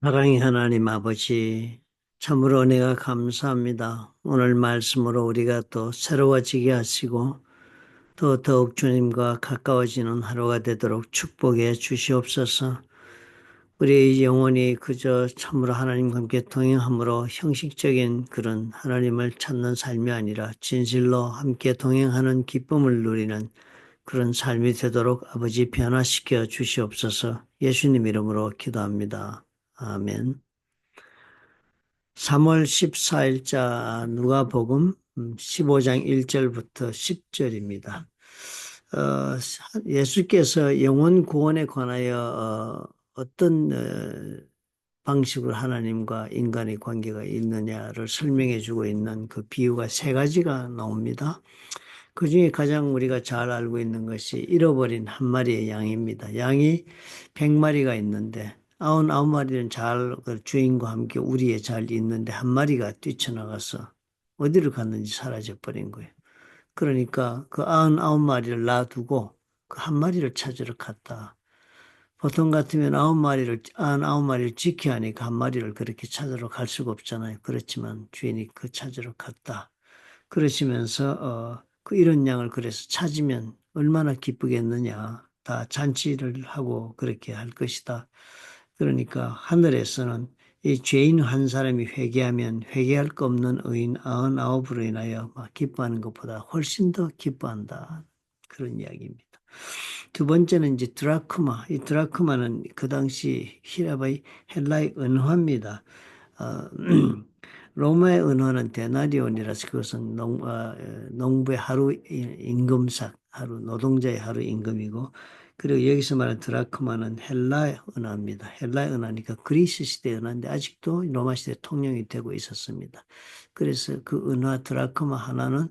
사랑의 하나님 아버지, 참으로 은혜가 감사합니다. 오늘 말씀으로 우리가 또 새로워지게 하시고, 또 더욱 주님과 가까워지는 하루가 되도록 축복해 주시옵소서. 우리의 영혼이 그저 참으로 하나님과 함께 동행함으로 형식적인 그런 하나님을 찾는 삶이 아니라 진실로 함께 동행하는 기쁨을 누리는 그런 삶이 되도록 아버지 변화시켜 주시옵소서 예수님 이름으로 기도합니다. 아멘. 3월 14일자 누가복음 15장 1절부터 10절입니다. 어, 예수께서 영혼 구원에 관하여 어, 떤 어, 방식으로 하나님과 인간의 관계가 있느냐를 설명해 주고 있는 그 비유가 세 가지가 나옵니다. 그 중에 가장 우리가 잘 알고 있는 것이 잃어버린 한 마리의 양입니다. 양이 100마리가 있는데 아흔 아홉 마리는 잘 그 주인과 함께 우리에 잘 있는데 한 마리가 뛰쳐나가서 어디를 갔는지 사라져 버린 거예요. 그러니까 그 아흔 아홉 마리를 놔두고 그 한 마리를 찾으러 갔다. 보통 같으면 아홉 마리를 아흔 아홉 마리를 지켜야 하니까 한 마리를 그렇게 찾으러 갈 수가 없잖아요. 그렇지만 주인이 그 찾으러 갔다. 그러시면서 어, 그 이런 양을 그래서 찾으면 얼마나 기쁘겠느냐. 다 잔치를 하고 그렇게 할 것이다. 그러니까 하늘에서는 이 죄인 한 사람이 회개하면 회개할 거 없는 의인 아흔아홉으로 인하여 막 기뻐하는 것보다 훨씬 더 기뻐한다. 그런 이야기입니다. 두 번째는 이제 드라크마. 이 드라크마는 그 당시 히라바의 헬라의 은화입니다. 어, 로마의 은화는 데나리온이라서 그것은 농, 어, 농부의 하루 임금삭, 하루 노동자의 하루 임금이고 그리고 여기서 말하는 드라크마는 헬라 은화입니다. 헬라 은화니까 그리스 시대 은화인데 아직도 로마 시대 통용이 되고 있었습니다. 그래서 그 은화 드라크마 하나는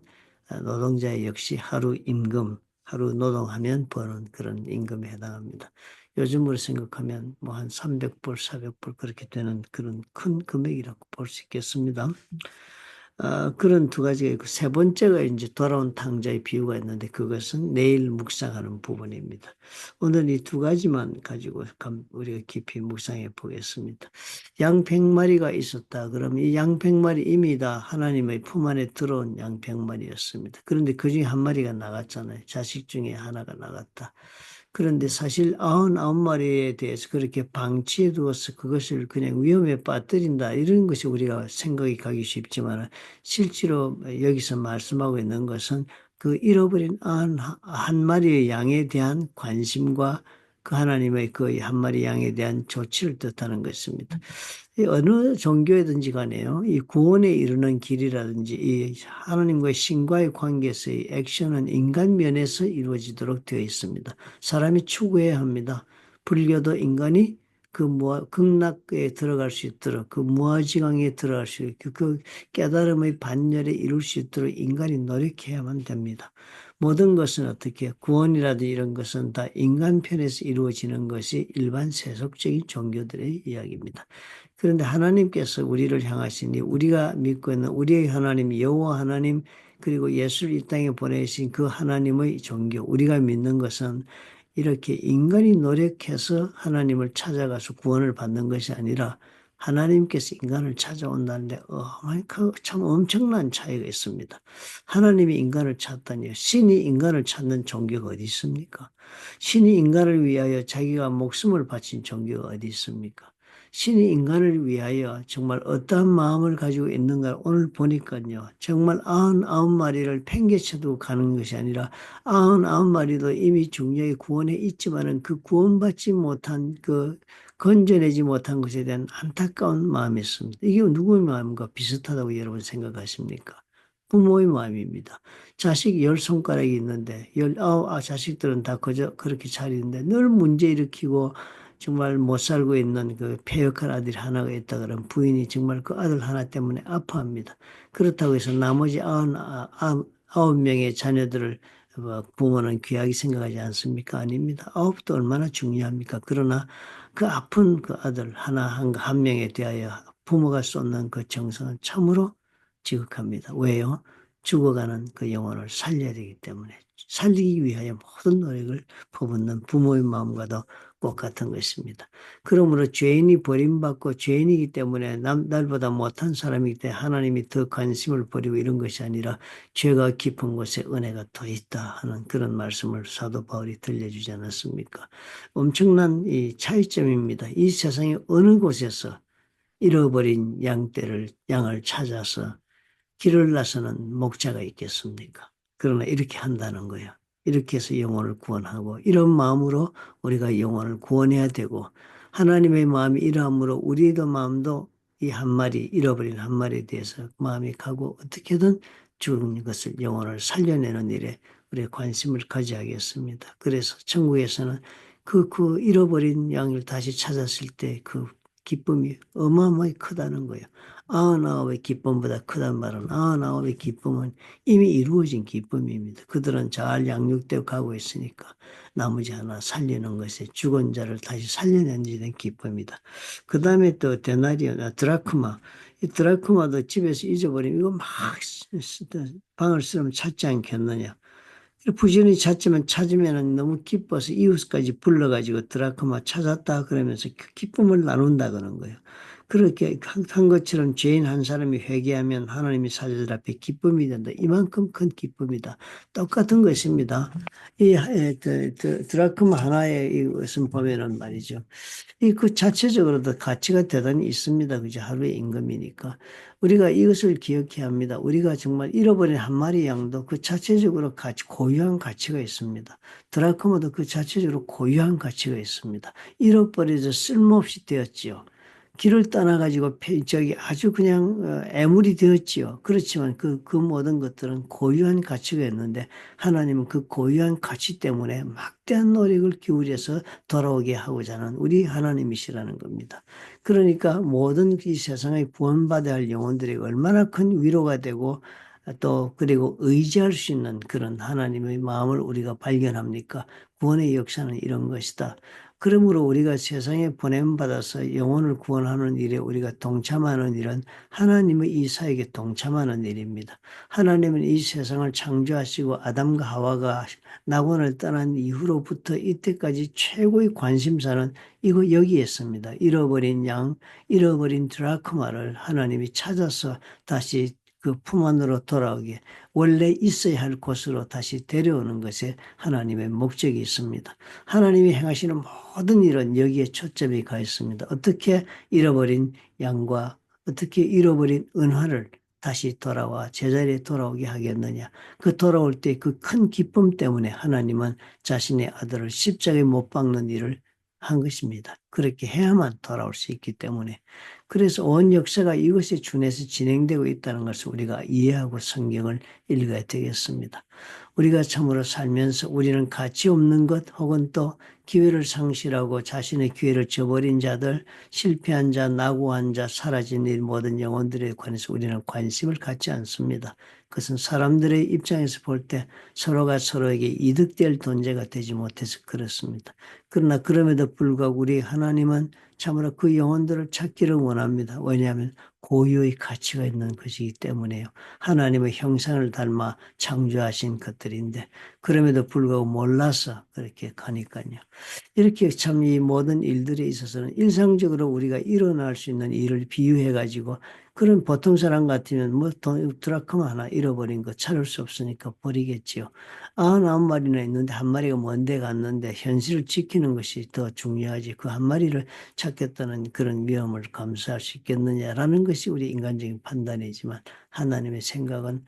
노동자의 역시 하루 임금, 하루 노동하면 버는 그런 임금에 해당합니다. 요즘으로 생각하면 뭐 한 300불, 400불 그렇게 되는 그런 큰 금액이라고 볼 수 있겠습니다. 어, 그런 두 가지가 있고 세 번째가 이제 돌아온 탕자의 비유가 있는데 그것은 내일 묵상하는 부분입니다. 오늘 이 두 가지만 가지고 우리가 깊이 묵상해 보겠습니다. 양 100마리가 있었다. 그럼 이 양 100마리 이미 다 하나님의 품 안에 들어온 양 100마리였습니다. 그런데 그 중에 한 마리가 나갔잖아요. 자식 중에 하나가 나갔다. 그런데 사실 아흔아홉 마리에 대해서 그렇게 방치해 두어서 그것을 그냥 위험에 빠뜨린다 이런 것이 우리가 생각이 가기 쉽지만 실제로 여기서 말씀하고 있는 것은 그 잃어버린 한 마리의 양에 대한 관심과 그 하나님의 그 한 마리 양에 대한 조치를 뜻하는 것입니다. 어느 종교에든지 간에요. 이 구원에 이르는 길이라든지 이 하나님과의 신과의 관계에서의 액션은 인간 면에서 이루어지도록 되어 있습니다. 사람이 추구해야 합니다. 불교도 인간이 그 무아, 극락에 들어갈 수 있도록 그 무아지강에 들어갈 수 있도록 그 깨달음의 반열에 이룰 수 있도록 인간이 노력해야만 됩니다. 모든 것은 어떻게 구원이라도 이런 것은 다 인간 편에서 이루어지는 것이 일반 세속적인 종교들의 이야기입니다. 그런데 하나님께서 우리를 향하시니 우리가 믿고 있는 우리의 하나님 여호와 하나님 그리고 예수를 이 땅에 보내신 그 하나님의 종교 우리가 믿는 것은 이렇게 인간이 노력해서 하나님을 찾아가서 구원을 받는 것이 아니라 하나님께서 인간을 찾아온다는데 그참 엄청난 차이가 있습니다. 하나님이 인간을 찾다니 신이 인간을 찾는 종교가 어디 있습니까? 신이 인간을 위하여 자기가 목숨을 바친 종교가 어디 있습니까? 신이 인간을 위하여 정말 어떠한 마음을 가지고 있는가 오늘 보니까요. 정말 아흔아홉 마리를 팽개쳐두고 가는 것이 아니라 아흔아홉 마리도 이미 중요히 구원에 있지만은 그 구원받지 못한 그 건져내지 못한 것에 대한 안타까운 마음이 있습니다. 이게 누구의 마음과 비슷하다고 여러분 생각하십니까? 부모의 마음입니다. 자식 열 손가락이 있는데 열아홉 아, 자식들은 다 그저 그렇게 잘 있는데 늘 문제 일으키고 정말 못 살고 있는 그 폐역한 아들이 하나가 있다 그러면 부인이 정말 그 아들 하나 때문에 아파합니다. 그렇다고 해서 나머지 아흔, 아, 아홉 명의 자녀들을 뭐 부모는 귀하게 생각하지 않습니까? 아닙니다. 아홉도 얼마나 중요합니까? 그러나 그 아픈 그 아들 하나 한, 한 명에 대하여 부모가 쏟는 그 정성은 참으로 지극합니다. 왜요? 죽어가는 그 영혼을 살려야 되기 때문에 살리기 위하여 모든 노력을 퍼붓는 부모의 마음과도 것 같은 것입니다. 그러므로 죄인이 버림받고 죄인이기 때문에 남, 날보다 못한 사람이기 때문에 하나님이 더 관심을 버리고 이런 것이 아니라 죄가 깊은 곳에 은혜가 더 있다 하는 그런 말씀을 사도 바울이 들려주지 않았습니까? 엄청난 이 차이점입니다. 이 세상의 어느 곳에서 잃어버린 양떼를, 양을 찾아서 길을 나서는 목자가 있겠습니까? 그러나 이렇게 한다는 거예요. 이렇게 해서 영혼을 구원하고 이런 마음으로 우리가 영혼을 구원해야 되고 하나님의 마음이 이러함으로 우리의 마음도 이 한 마리 잃어버린 한 마리에 대해서 마음이 가고 어떻게든 죽은 것을 영혼을 살려내는 일에 우리의 관심을 가져야겠습니다. 그래서 천국에서는 그, 그 잃어버린 양을 다시 찾았을 때 그 기쁨이 어마어마하게 크다는 거예요. 아흔아홉의 기쁨보다 크단 말은 아흔아홉의 기쁨은 이미 이루어진 기쁨입니다. 그들은 잘 양육되어 가고 있으니까 나머지 하나 살리는 것에 죽은 자를 다시 살려낸지는 기쁨이다. 그 다음에 또 데나리온, 드라크마. 이 드라크마도 집에서 잊어버리면 이거 막 방을 쓰면 찾지 않겠느냐. 부지런히 찾지만 찾으면 너무 기뻐서 이웃까지 불러가지고 드라크마 찾았다 그러면서 그 기쁨을 나눈다 그런 거예요. 그렇게 한 것처럼 죄인 한 사람이 회개하면 하나님이 사자들 앞에 기쁨이 된다. 이만큼 큰 기쁨이다. 똑같은 것입니다. 이 드라크마 하나의 이것은 보면은 말이죠. 이 그 자체적으로도 가치가 대단히 있습니다. 그죠? 하루의 임금이니까. 우리가 이것을 기억해야 합니다. 우리가 정말 잃어버린 한 마리 양도 그 자체적으로 가치, 고유한 가치가 있습니다. 드라크마도 그 자체적으로 고유한 가치가 있습니다. 잃어버려서 쓸모없이 되었지요. 길을 떠나가지고 저기 아주 그냥 어, 애물이 되었지요. 그렇지만 그, 그 모든 것들은 고유한 가치가 있는데 하나님은 그 고유한 가치 때문에 막대한 노력을 기울여서 돌아오게 하고자 하는 우리 하나님이시라는 겁니다. 그러니까 모든 이 세상에 구원받아야 할 영혼들이 얼마나 큰 위로가 되고 또 그리고 의지할 수 있는 그런 하나님의 마음을 우리가 발견합니까? 구원의 역사는 이런 것이다. 그러므로 우리가 세상에 보냄받아서 영혼을 구원하는 일에 우리가 동참하는 일은 하나님의 이 사역에 동참하는 일입니다. 하나님은 이 세상을 창조하시고 아담과 하와가 낙원을 떠난 이후로부터 이때까지 최고의 관심사는 이거 여기에 있습니다. 잃어버린 양, 잃어버린 드라크마를 하나님이 찾아서 다시 그 품 안으로 돌아오게 원래 있어야 할 곳으로 다시 데려오는 것에 하나님의 목적이 있습니다. 하나님이 행하시는 모든 일은 여기에 초점이 가 있습니다. 어떻게 잃어버린 양과 어떻게 잃어버린 은화를 다시 돌아와 제자리에 돌아오게 하겠느냐. 그 돌아올 때 그 큰 기쁨 때문에 하나님은 자신의 아들을 십자가에 못 박는 일을 한 것입니다. 그렇게 해야만 돌아올 수 있기 때문에 그래서 온 역사가 이것에 준해서 진행되고 있다는 것을 우리가 이해하고 성경을 읽어야 되겠습니다. 우리가 참으로 살면서 우리는 가치 없는 것 혹은 또 기회를 상실하고 자신의 기회를 저버린 자들, 실패한 자, 낙오한 자, 사라진 일 모든 영혼들에 관해서 우리는 관심을 갖지 않습니다. 그것은 사람들의 입장에서 볼 때 서로가 서로에게 이득될 존재가 되지 못해서 그렇습니다. 그러나 그럼에도 불구하고 우리 하나님은 참으로 그 영혼들을 찾기를 원합니다. 왜냐하면 고유의 가치가 있는 것이기 때문에요. 하나님의 형상을 닮아 창조하신 것들인데 그럼에도 불구하고 몰라서 그렇게 가니까요. 이렇게 참 이 모든 일들에 있어서는 일상적으로 우리가 일어날 수 있는 일을 비유해 가지고 그런 보통 사람 같으면 뭐 드라크마 하나 잃어버린 거 찾을 수 없으니까 버리겠지요. 아흔아홉 마리나 있는데 한 마리가 먼데 갔는데 현실을 지키는 것이 더 중요하지. 그 한 마리를 찾겠다는 그런 위험을 감수할 수 있겠느냐라는 것이 우리 인간적인 판단이지만 하나님의 생각은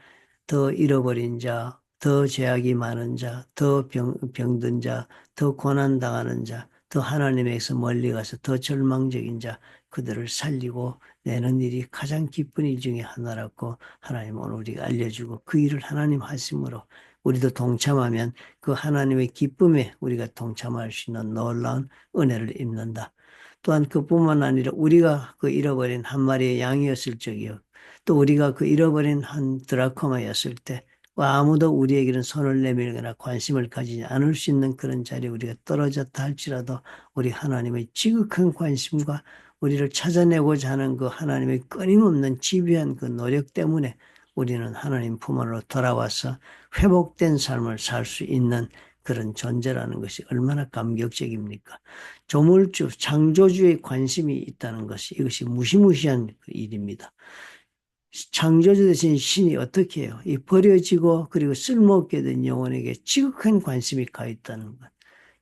더 잃어버린 자, 더 죄악이 많은 자, 더 병, 병든 자, 더 고난당하는 자, 더 하나님에게서 멀리 가서 더 절망적인 자, 그들을 살리고 내는 일이 가장 기쁜 일 중에 하나라고 하나님 오늘 우리가 알려주고 그 일을 하나님 하심으로 우리도 동참하면 그 하나님의 기쁨에 우리가 동참할 수 있는 놀라운 은혜를 입는다. 또한 그뿐만 아니라 우리가 그 잃어버린 한 마리의 양이었을 적이요. 또 우리가 그 잃어버린 한 드라코마였을 때 아무도 우리에게는 손을 내밀거나 관심을 가지지 않을 수 있는 그런 자리에 우리가 떨어졌다 할지라도 우리 하나님의 지극한 관심과 우리를 찾아내고자 하는 그 하나님의 끊임없는 집요한 그 노력 때문에 우리는 하나님 품 안으로 돌아와서 회복된 삶을 살 수 있는 그런 존재라는 것이 얼마나 감격적입니까? 조물주, 창조주의 관심이 있다는 것이 이것이 무시무시한 그 일입니다. 창조주 대신 신이 어떻게 해요? 이 버려지고 그리고 쓸모없게 된 영혼에게 지극한 관심이 가 있다는 것.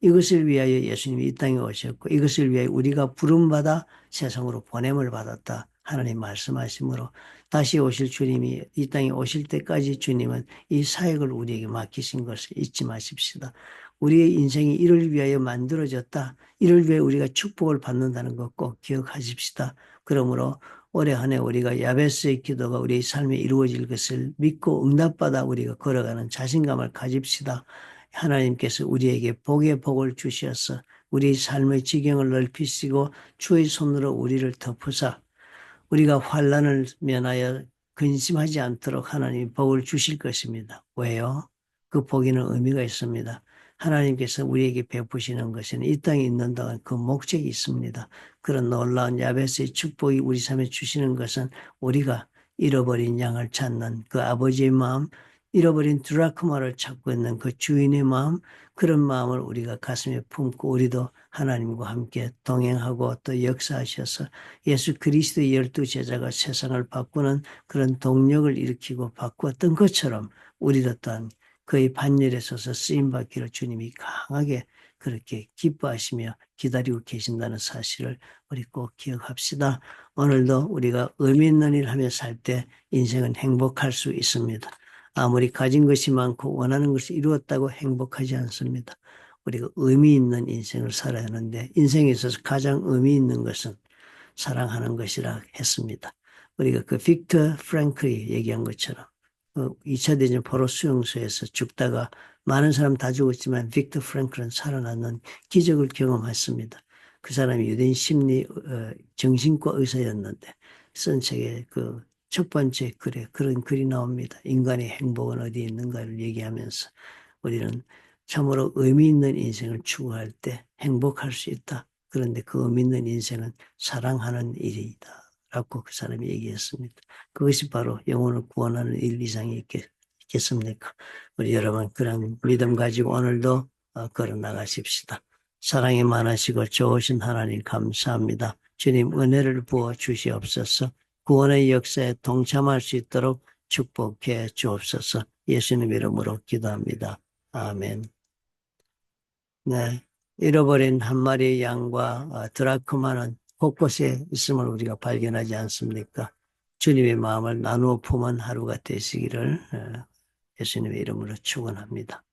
이것을 위하여 예수님이 이 땅에 오셨고 이것을 위하여 우리가 부름받아 세상으로 보냄을 받았다. 하나님 말씀하시므로 다시 오실 주님이 이 땅에 오실 때까지 주님은 이 사역을 우리에게 맡기신 것을 잊지 마십시다. 우리의 인생이 이를 위하여 만들어졌다. 이를 위해 우리가 축복을 받는다는 것 꼭 기억하십시다. 그러므로 올해 한 해 우리가 야베스의 기도가 우리의 삶에 이루어질 것을 믿고 응답받아 우리가 걸어가는 자신감을 가집시다. 하나님께서 우리에게 복의 복을 주셔서 우리 삶의 지경을 넓히시고 주의 손으로 우리를 덮으사 우리가 환란을 면하여 근심하지 않도록 하나님 복을 주실 것입니다. 왜요? 그 복에는 의미가 있습니다. 하나님께서 우리에게 베푸시는 것은 이 땅에 있는 동안 그 목적이 있습니다. 그런 놀라운 야베스의 축복이 우리 삶에 주시는 것은 우리가 잃어버린 양을 찾는 그 아버지의 마음, 잃어버린 드라크마를 찾고 있는 그 주인의 마음, 그런 마음을 우리가 가슴에 품고 우리도 하나님과 함께 동행하고 또 역사하셔서 예수 그리스도의 열두 제자가 세상을 바꾸는 그런 동력을 일으키고 바꾸었던 것처럼 우리도 또한 그의 반열에 서서 쓰임받기를 주님이 강하게 그렇게 기뻐하시며 기다리고 계신다는 사실을 우리 꼭 기억합시다. 오늘도 우리가 의미 있는 일 하며 살 때 인생은 행복할 수 있습니다. 아무리 가진 것이 많고 원하는 것을 이루었다고 행복하지 않습니다. 우리가 의미 있는 인생을 살아야 하는데 인생에 있어서 가장 의미 있는 것은 사랑하는 것이라 했습니다. 우리가 그 빅터 프랭클이 얘기한 것처럼 2차 어, 대전 포로 수용소에서 죽다가 많은 사람 다 죽었지만 빅터 프랭클은 살아났는 기적을 경험했습니다. 그 사람이 유대인 심리 어, 정신과 의사였는데 쓴 책에 그 첫 번째 글에 그런 글이 나옵니다. 인간의 행복은 어디 있는가를 얘기하면서 우리는 참으로 의미 있는 인생을 추구할 때 행복할 수 있다. 그런데 그 의미 있는 인생은 사랑하는 일이다. 라고 그 사람이 얘기했습니다. 그것이 바로 영혼을 구원하는 일 이상이 있겠, 습니까 우리 여러분 그런 믿음 가지고 오늘도 어, 걸어 나가십시다. 사랑이 많으시고 좋으신 하나님 감사합니다. 주님 은혜를 부어 주시옵소서 구원의 역사에 동참할 수 있도록 축복해 주옵소서 예수님 이름으로 기도합니다. 아멘. 네. 잃어버린 한 마리의 양과 어, 드라크마는 곳곳에 있음을 우리가 발견하지 않습니까? 주님의 마음을 나누어 품은 하루가 되시기를 어, 예수님의 이름으로 축원합니다.